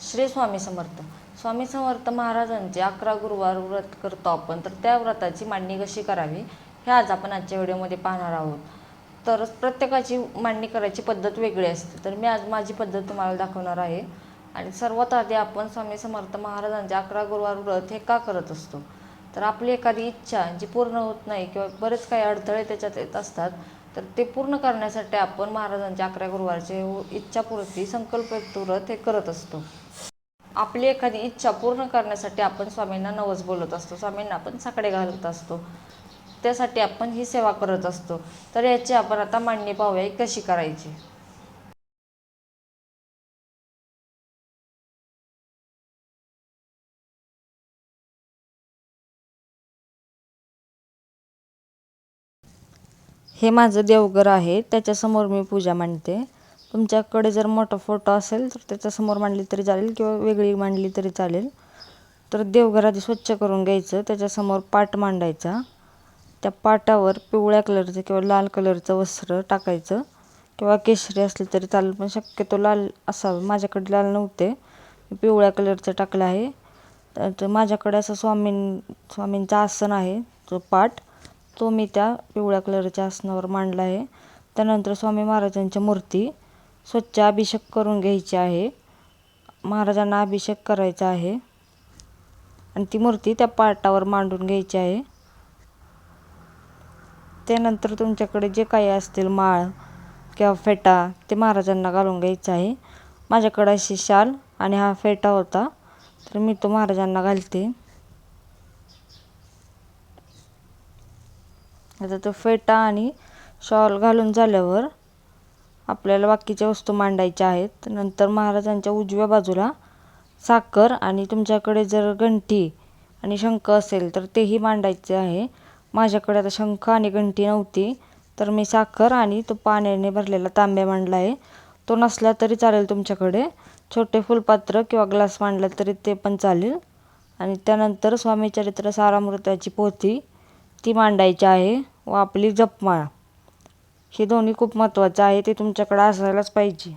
श्री स्वामी समर्थ. स्वामी समर्थ महाराजांचे अकरा गुरुवार व्रत करतो आपण. तर त्या व्रताची मांडणी कशी करावी? हे आज आपण आजच्या व्हिडिओमध्ये पाहणार आहोत. तर प्रत्येकाची मांडणी करायची पद्धत वेगळी असते. तर मी आज माझी पद्धत तुम्हाला दाखवणार आहे. आणि सर्वात आधी आपण स्वामी समर्थ महाराजांचे अकरा गुरुवार व्रत हे का करत असतो? तर आपली एखादी इच्छा जी पूर्ण होत नाही किंवा बरेच काही अडथळे त्याच्यात येत असतात तर ते पूर्ण करण्यासाठी आपण महाराजांच्या अकरा गुरुवारचे इच्छापूर्ती संकल्प व्रत हे करत असतो. आपली एखादी इच्छा पूर्ण करण्यासाठी आपण स्वामींना नवस बोलत असतो स्वामींना आपण साकडे घालत असतो. त्यासाठी आपण ही सेवा करत असतो. तर याची आपण आता मांडणी पाहूया ही कशी करायची? हे माझं देवघर आहे त्याच्यासमोर मी पूजा मांडते. तुमच्याकडे जर मोठा फोटो असेल तर त्याच्यासमोर मांडली तरी चालेल किंवा वेगळी मांडली तरी चालेल. तर देवघर आधी स्वच्छ करून घ्यायचं त्याच्यासमोर पाट मांडायचा. त्या पाटावर पिवळ्या कलरचं किंवा लाल कलरचं वस्त्र टाकायचं. किंवा केशरी असले तरी चालेल पण शक्यतो लाल असावं. माझ्याकडे लाल नव्हते. पिवळ्या कलरचं टाकलं आहे. तर- तर माझ्याकडे असं स्वामीं स्वामींचं आसन आहे तो पाट. तो मी त्या पिवळ्या कलरच्या आसनावर मांडला आहे. त्यानंतर स्वामी महाराजांच्या मूर्ती स्वच्छ अभिषेक करून घ्यायची आहे. महाराजांना अभिषेक करायचा आहे. आणि ती मूर्ती त्या पाटावर मांडून घ्यायची आहे. त्यानंतर तुमच्याकडे जे काही असतील माळ किंवा फेटा ते महाराजांना घालून घ्यायचं आहे. माझ्याकडे अशी शाल आणि हा फेटा होता तर मी तो महाराजांना घालते. आता तो फेटा आणि शॉल घालून झाल्यावर आपल्याला बाकीच्या वस्तू मांडायच्या आहेत. नंतर महाराजांच्या उजव्या बाजूला साखर आणि तुमच्याकडे जर घंटी आणि शंख असेल तर तेही मांडायचे आहे. माझ्याकडे आता शंख आणि घंटी नव्हती तर मी साखर आणि तो पाण्याने भरलेला तांब्या मांडला आहे. तो नसला तरी चालेल तुमच्याकडे. छोटे फुलपात्र किंवा ग्लास मांडला तरी ते पण चालेल. आणि त्यानंतर स्वामी चरित्र सारामृताची पोथी ती मांडायची आहे व आपली जपमाळा. हे दोन्ही खूप महत्त्वाचं आहे ते तुमच्याकडे असायलाच पाहिजे.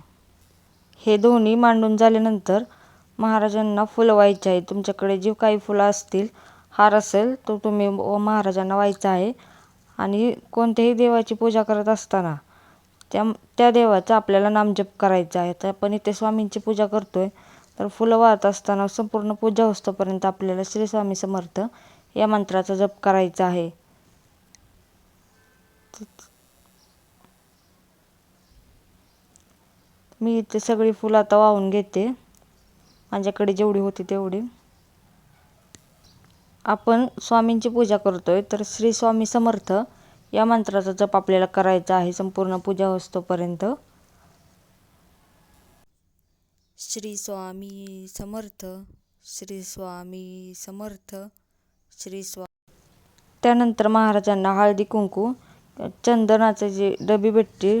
हे दोन्ही मांडून झाल्यानंतर महाराजांना फुलं व्हायचे आहे तुमच्याकडे जे काही फुलं असतील हार असेल तो तुम्ही व महाराजांना व्हायचा आहे. आणि कोणत्याही देवाची पूजा करत असताना त्या त्या देवाचा आपल्याला नामजप करायचा आहे. तर आपण इथे स्वामींची पूजा करतो आहे तर फुलं वाहत असताना संपूर्ण पूजा होस्तोपर्यंत आपल्याला श्री स्वामी समर्थ या मंत्राचा जप करायचा आहे. मी इथे सगळी फुलं आता वाहून घेते. माझ्याकडे जेवढी होती तेवढी. आपण स्वामींची पूजा करतोय तर श्री स्वामी समर्थ या मंत्राचा जप आपल्याला करायचा आहे संपूर्ण पूजा होस्तोपर्यंत श्री स्वामी समर्थ श्री स्वामी समर्थ. श्री स्वा त्यानंतर महाराजांना हळदी कुंकू चंदनाचे जे डबी भेटते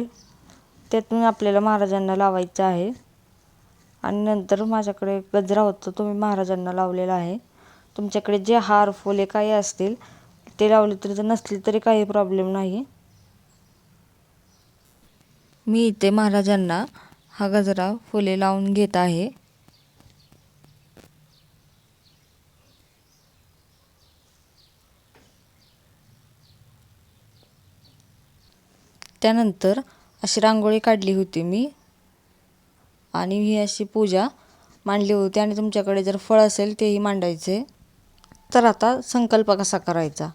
त्यातून आपल्याला महाराजांना लावायचं आहे. आणि नंतर माझ्याकडे गजरा होता तो मी महाराजांना लावलेला आहे. तुमच्याकडे जे हार फुले काही असतील ते लावले तरी जर नसले तरी काही प्रॉब्लेम नाही. मी इथे महाराजांना हा गजरा फुले लावून घेत आहे. त्यानंतर अशी रांगोळी काढली होती मी. आणि ही अशी पूजा मांडली होती आणि तुमच्याकडे जर फळ असेल तेही मांडायचे. तर आता संकल्प कसा करायचा?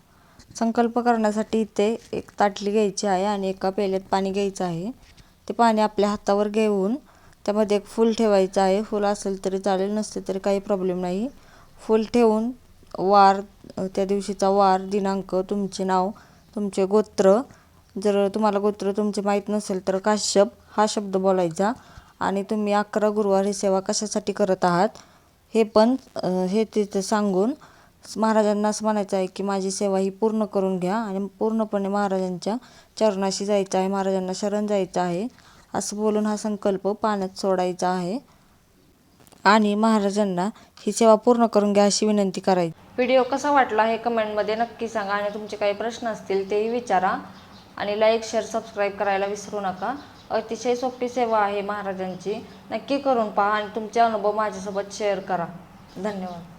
संकल्प करण्यासाठी इथे एक ताटली घ्यायची आहे आणि एका पेल्यात पाणी घ्यायचं आहे. ते पाणी आपल्या हातावर घेऊन त्यामध्ये एक फूल ठेवायचं आहे. फूल असेल तरी चालेल नसले तरी काही प्रॉब्लेम नाही. फूल ठेवून वार त्या दिवशीचा वार दिनांक तुमचे नाव तुमचे गोत्र जर तुम्हाला गोत्र तुमचे माहीत नसेल तर काश्यप हा शब्द बोलायचा. आणि तुम्ही अकरा गुरुवार ही सेवा कशासाठी करत आहात? हे पण हे तिथे सांगून महाराजांना असं म्हणायचं आहे की माझी सेवा ही पूर्ण करून घ्या आणि पूर्णपणे महाराजांच्या चरणाशी जायचं आहे महाराजांना शरण जायचं आहे. असं बोलून हा संकल्प पाण्यात सोडायचा आहे. आणि महाराजांना ही सेवा पूर्ण करून घ्या अशी विनंती करायची. व्हिडिओ कसा वाटला हे कमेंटमध्ये नक्की सांगा आणि तुमचे काही प्रश्न असतील तेही विचारा. आणि लाईक शेअर सबस्क्राईब करायला विसरू नका. अतिशय सोपी सेवा आहे महाराजांची. नक्की करून पहा आणि तुमचे अनुभव माझ्यासोबत शेअर करा. धन्यवाद.